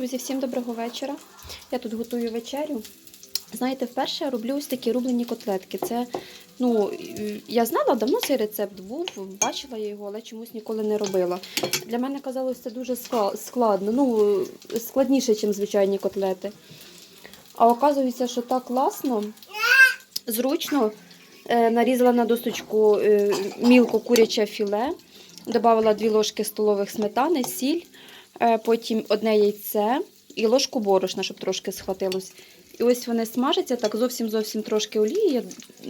Друзі, всім доброго вечора. Я тут готую вечерю. Знаєте, вперше я роблю ось такі рублені котлетки. Це, ну, я знала, давно цей рецепт був, бачила я його, але чомусь ніколи не робила. Для мене казалось, це дуже складно, ну, складніше, ніж звичайні котлети. А оказується, що так класно, зручно. Е, Нарізала на досточку е, мілко куряче філе, додала 2 ложки столових сметани, сіль, потім одне яйце і ложку борошна, щоб трошки схватилось. І ось вони смажаться, так зовсім-зовсім трошки олії я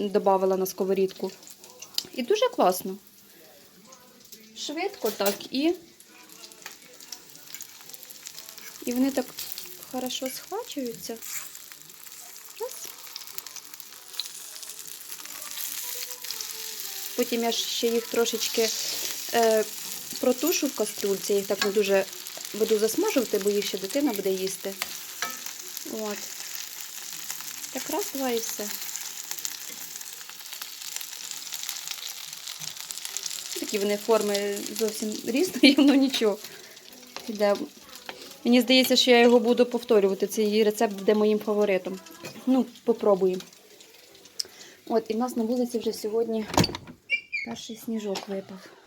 додала на сковорідку. І дуже класно. Швидко так і. І вони так хорошо схвачуються. Потім я ще їх трошечки е, протушу в каструльці. Я їх так не дуже буду засмажувати, бо їх ще дитина буде їсти. От. Так раз, два і все. Такі вони форми зовсім різної, ну нічого. Іде. Мені здається, що я його буду повторювати. Цей рецепт буде моїм фаворитом. Ну, попробуємо. От, і в нас на вулиці вже сьогодні перший сніжок випав.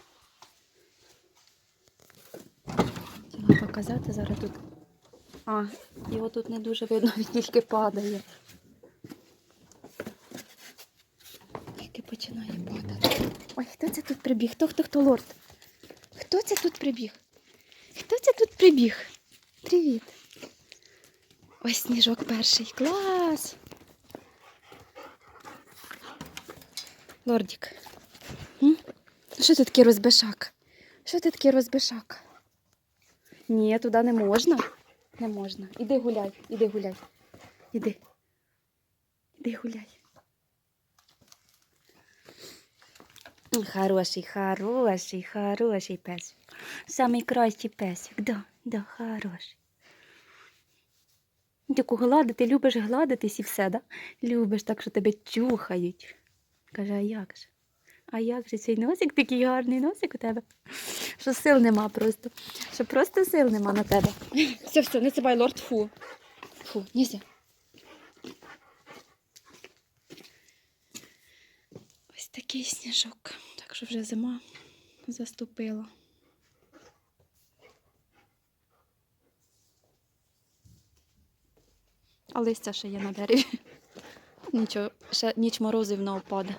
Показати зараз тут. А, його тут не дуже видно, він тільки падає. Тільки починає падати. Ой, хто це тут прибіг? Хто, хто, хто лорд? Хто це тут прибіг? Хто це тут прибіг? Привіт. Ось сніжок перший. Клас! Лордік. Що ти такий розбишак? Що ти такий розбишак? Ні, туди не можна. Не можна. Іди гуляй, іди гуляй. Іди. Іди гуляй. Хороший, хороший, хороший пес. Самий кращий песик. Да, да, хороший. Таку гладити, любиш гладитись і все, да? Любиш так, що тебе чухають. Каже, а як же? А як же цей носик такий гарний носик у тебе? Що сил нема просто. Що просто сил нема на тебе. Все, все, не сибай, лорд, фу. Фу, нізя. Ось такий сніжок. Так що вже зима заступила. А листя ще є на дереві. Нічого, ще ніч морозив на опаде.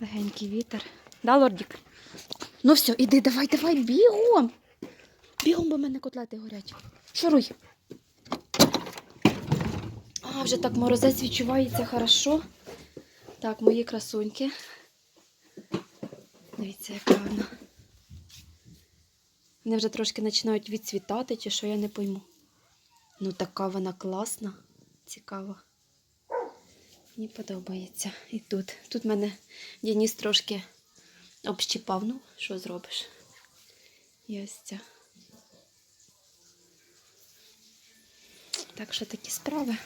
Легенький вітер. Да, лордік? Ну все, іди, давай, давай, бігом. Бігом, бо в мене котлети горять. Шуруй. А, вже так морозець відчувається хорошо. Так, мої красуньки. Дивіться, яка вона. Вони вже трошки починають відцвітати, чи що я не пойму. Ну, така вона класна, цікава. Мені подобається. І тут. Тут мене Дініс трошки общипав. Ну, що зробиш? І ось ця. Так що такі справи.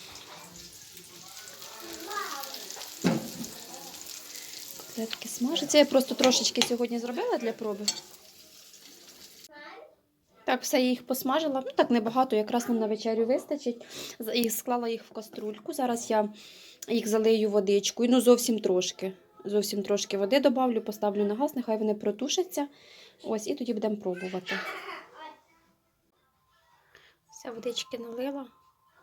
Котлетки смажаться. Я просто трошечки сьогодні зробила для проби. Так, все, я їх посмажила. Ну, так небагато, якраз нам на вечерю вистачить. І склала їх в каструльку. Зараз я їх залию водичкою, ну зовсім трошки. Зовсім трошки води добавлю, поставлю на газ, нехай вони протушаться. Ось, і тоді будемо пробувати. Все, водички налила.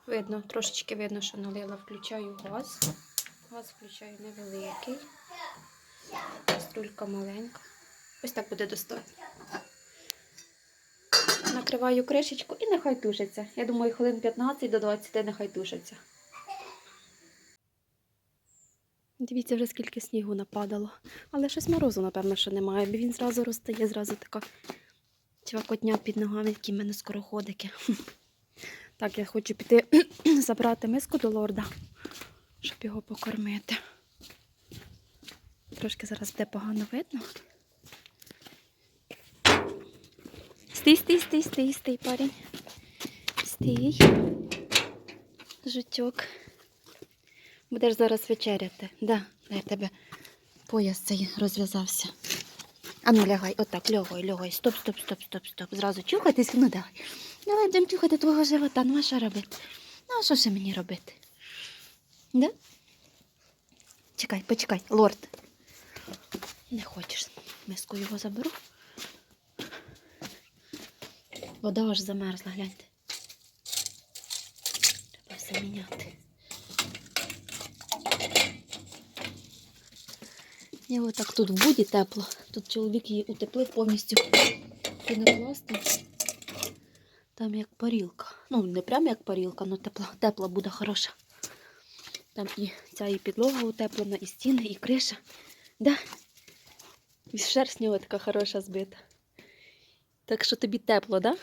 Видно, трошечки видно, що налила. Включаю газ. Газ включаю невеликий. Каструлька маленька. Ось так буде достатньо. Накриваю кришечку і нехай тушиться. Я думаю, хвилин 15 до 20 нехай тушиться. Дивіться, вже скільки снігу нападало. Але щось морозу, напевно, що немає, бо він зразу розтає, зразу така чвакотня під ногами, які в мене скороходики. Так, я хочу піти забрати миску до лорда, щоб його покормити. Трошки зараз буде погано видно. Стій, стій, стій, стій, стій, парень. Стій. Жучок. Будеш зараз вечеряти. Да, дай тебе пояс цей розв'язався. А ну лягай, отак, лягай, лягай. Стоп, стоп, стоп, стоп, стоп. Зразу чухайтесь, ну давай. Давай будемо чухати твого живота, ну а що робити? Ну а що ще мені робити? Да? Чекай, почекай, лорд. Не хочеш. Миску його заберу. Вода аж замерзла, гляньте. Треба все міняти. І отак тут в буді тепло. Тут чоловік її утеплив повністю пінопластом. Там як парілка. Ну, не прям як парілка, але тепла, тепла буде хороша. Там і ця і підлога утеплена, і стіни, і криша. Да? І шерстня така хороша збита. Так що тобі тепло, да?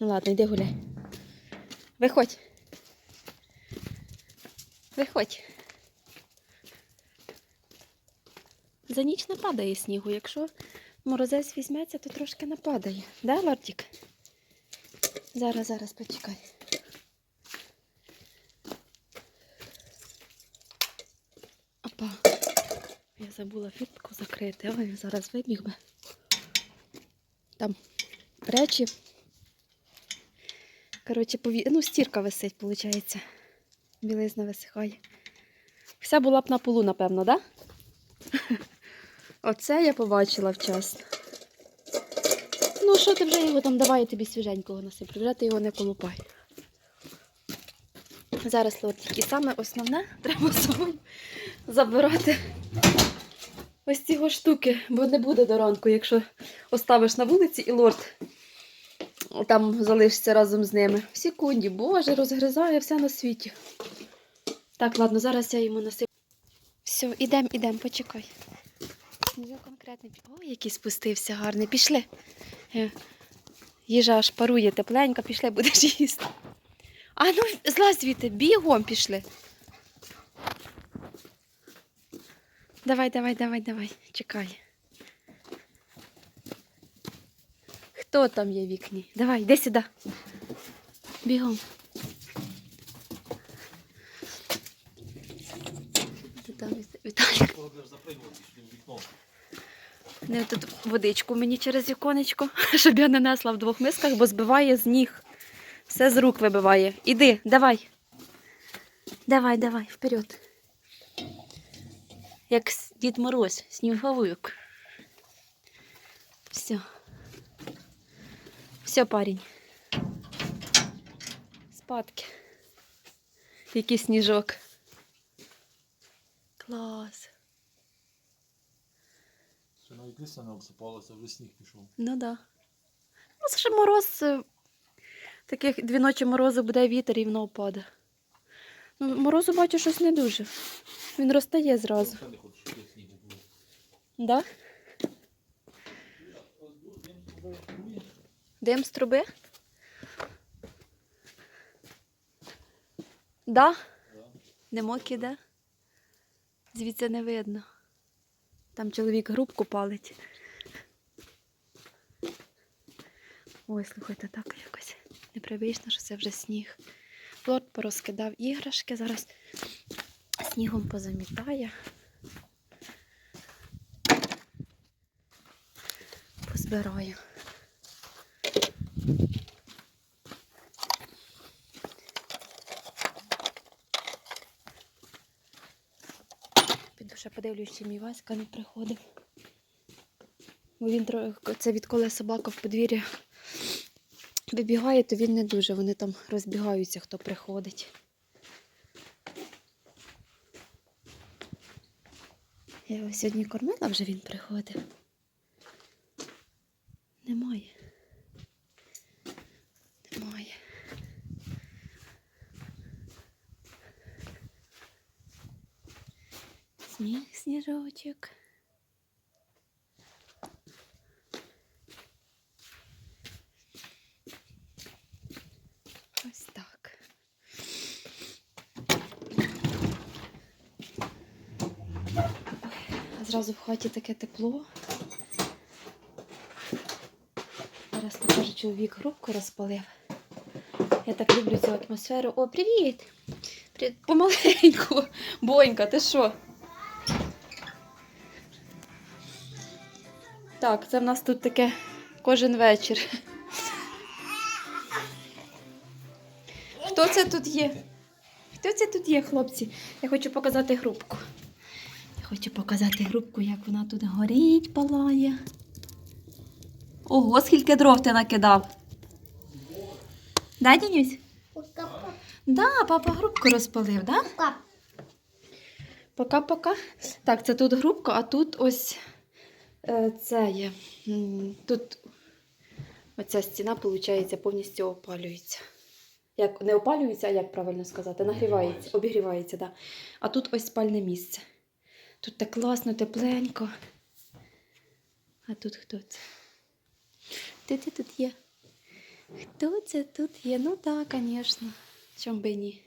Ну ладно, йди гуляй. Виходь. Виходь. За ніч не падає снігу. Якщо морозець візьметься, то трошки нападає. Да, Лортік? Зараз, зараз почекай. Опа. Я забула фіртку закрити. Ой, зараз вибіг би. Там речі. Коротше, пові... ну, стірка висить, виходить. Білизна висихає. Вся була б на полу, напевно, так? Да? Оце я побачила вчасно. Ну, що ти вже його там давай я тобі свіженького насиплю, вже ти його не колупай. Зараз лотик. І саме основне треба собою забирати ось ці його штуки, бо не буде до ранку, якщо оставиш на вулиці і лорд там залишиться разом з ними. В секунді, боже, розгризає все на світі. Так, ладно, зараз я йому насиплю. Все, ідем, ідем, почекай. Конкретний. Ой, який спустився гарний. Пішли. Е, Їжа аж парує тепленька, пішли, будеш їсти. А ну, злазь звідти, бігом пішли. Давай, давай, давай, давай, чекай. Хто там є вікні? Давай, йди сюди. Бігом. Віталік. Не тут водичку мені через віконечко, щоб я не несла в двох мисках, бо збиває з ніг. Все з рук вибиває. Іди, давай. Давай, давай, вперед. Як Дід Мороз, сніговик. Все. Все, парень. Спадки. Який сніжок. Клас. Ще навіть листя не обсипалося, вже сніг пішов. Ну да. Ну, це ще мороз. е, Таких дві ночі морозу буде вітер і воно впаде. Ну, морозу бачу щось не дуже. Він розтає зразу. Да? Дим з труби? Да? Димок іде? Звідси не видно. Там чоловік грубку палить. Ой, слухайте, так якось непривично, що це вже сніг. Лорд порозкидав іграшки, зараз снігом позамітає. Позбираю. Піду ще подивлюсь, чи мій Васька не приходив. Бо він це відколи собака в подвір'я вибігає, то він не дуже. Вони там розбігаються, хто приходить. Я його сьогодні кормила, вже він приходив. Немає. Немає. Сніг, сніжочок. Ось так. Ой, Зразу в хаті таке тепло. Зараз не чоловік грубку розпалив. Я так люблю цю атмосферу. О, привіт! Привіт! Помаленьку! Бонька, ти що? Так, це в нас тут таке кожен вечір. Хто це тут є? Хто це тут є, хлопці? Я хочу показати грубку. Хочу показати грубку, як вона тут горить, палає. Ого, скільки дров ти накидав. Да, Дінюсь? Да, папа грубку розпалив, да? Пока-пока. Так, це тут грубка, а тут ось е, це є. Тут оця стіна, виходить, повністю опалюється. Як не опалюється, а як правильно сказати? Нагрівається, обігрівається. Да. А тут ось спальне місце. Тут так класно, тепленько. А тут хто це? Хто це тут є? Хто це тут є? Ну так, звісно. Чом би ні.